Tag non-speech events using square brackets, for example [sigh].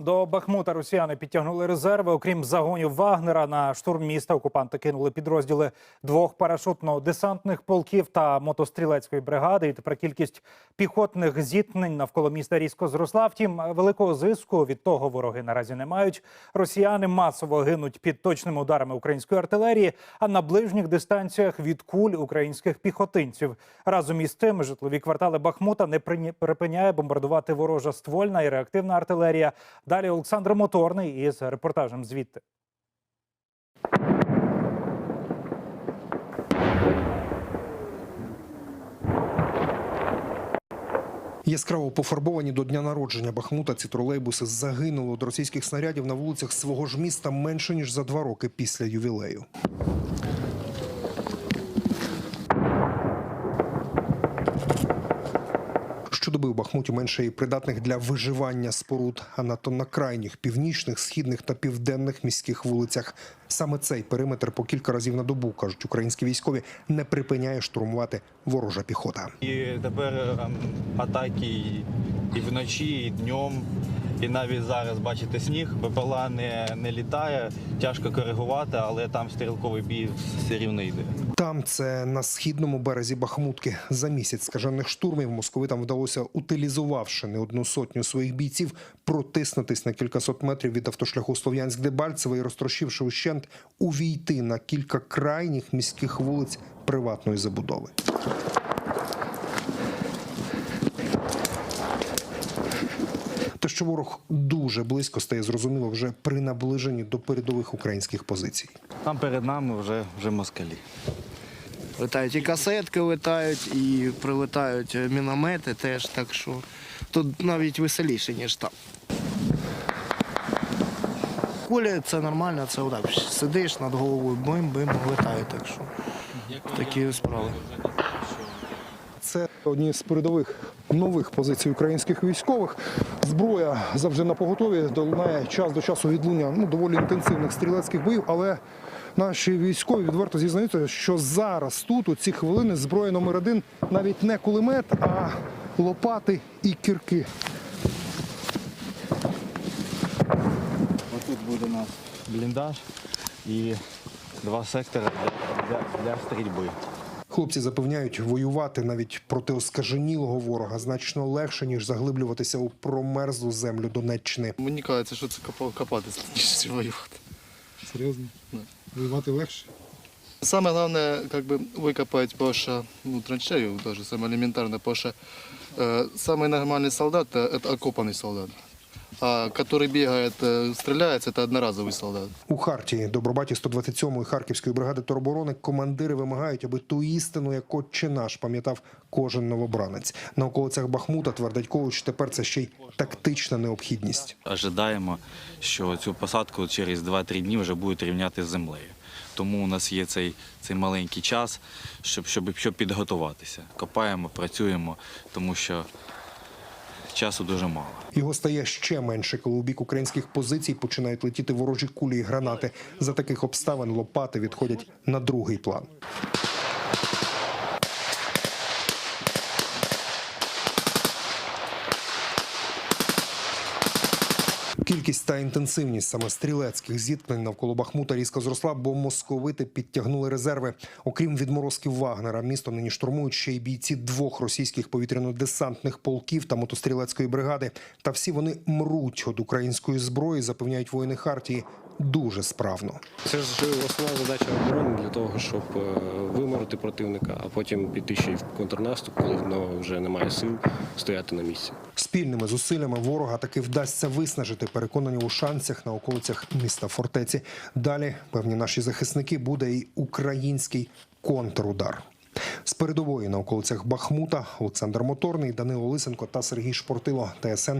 До Бахмута росіяни підтягнули резерви. Окрім загонів Вагнера, на штурм міста окупанти кинули підрозділи двох парашутно-десантних полків та мотострілецької бригади. І тепер кількість піхотних зіткнень навколо міста різко зросла. Втім, великого зиску від того вороги наразі не мають. Росіяни масово гинуть під точними ударами української артилерії, а на ближніх дистанціях від куль українських піхотинців. Разом із тим, житлові квартали Бахмута не припиняє бомбардувати ворожа ствольна і реактивна артилерія. Далі Олександр Моторний із репортажем звідти. Яскраво пофарбовані до дня народження Бахмута ці тролейбуси загинули від російських снарядів на вулицях свого ж міста менше ніж за два роки після ювілею. Щодоби в Бахмуті менше і придатних для виживання споруд, а надто на крайніх північних, східних та південних міських вулицях. Саме цей периметр по кілька разів на добу кажуть українські військові не припиняє штурмувати ворожа піхота. І тепер ем, атаки і вночі, і днем. І навіть зараз бачите сніг, БПЛА не, не літає, тяжко коригувати, але там стрілковий бій все рівно йде. Там це на східному березі Бахмутки. За місяць скажених штурмів московитам вдалося, утилізувавши не одну сотню своїх бійців, протиснутись на кількасот метрів від автошляху Слов'янськ-Дебальцеве і розтрощивши ущент, увійти на кілька крайніх міських вулиць приватної забудови. Те, що ворог дуже близько стає зрозуміло вже при наближенні до передових українських позицій. Там перед нами вже, вже москалі. Летають і касетки летають, і прилетають міномети теж, так що тут навіть веселіше, ніж там. Кулі це нормально, це отак. Сидиш над головою, бим-бим, летає, так що такі справи. Це одні з передових нових позицій українських військових. Зброя завжди на поготові. Долунає час до часу відлуння ну, доволі інтенсивних стрілецьких боїв. Але наші військові відверто зізнаються, що зараз тут, у ці хвилини, зброя номер один навіть не кулемет, а лопати і кірки. Отут буде у нас бліндаж і два сектори для, для, для стрільби. Хлопці запевняють, воювати навіть проти оскаженілого ворога значно легше, ніж заглиблюватися у промерзлу землю Донеччини. Мені кажеться, що це копа- копати складніше, ніж [laughs] воювати. Серйозно? Воювати легше. Саме головне, как бы викопати Паша, ну, траншею, даже саме елементарно, Паша. Э, самый нормальный солдат – это окопанный солдат. А который бегает, э, стреляется – это одноразовый солдат. У Хартії добробаті 127-ї харківської бригади тероборони командири вимагають, аби ту істину, як отче наш, пам'ятав кожен новобранець. На околицях Бахмута твердить коуч, тепер це ще й тактична необхідність. ожидаємо, що цю посадку через 2-3 дні вже будуть рівняти з землею. Тому у нас є цей, цей маленький час, щоб, щоб, щоб підготуватися. Копаємо, працюємо, тому що часу дуже мало. Його стає ще менше, коли у бік українських позицій починають летіти ворожі кулі і гранати. За таких обставин лопати відходять на другий план. Кількість та інтенсивність саме стрілецьких зіткнень навколо Бахмута різко зросла, бо московити підтягнули резерви. Окрім відморозків Вагнера, місто нині штурмують ще й бійці двох російських повітряно-десантних полків та мотострілецької бригади. Та всі вони мруть від української зброї, запевняють воїни Хартії. Дуже справно. Це ж основна задача оборони для того, щоб е, виморити противника, а потім піти ще й в контрнаступ, коли в нього вже немає сил стояти на місці. Спільними зусиллями ворога таки вдасться виснажити переконані у шансах на околицях міста фортеці. Далі певні наші захисники буде і український контрудар. З передової на околицях Бахмута Олександр Моторний, Данило Лисенко та Сергій Шпортило. ТСН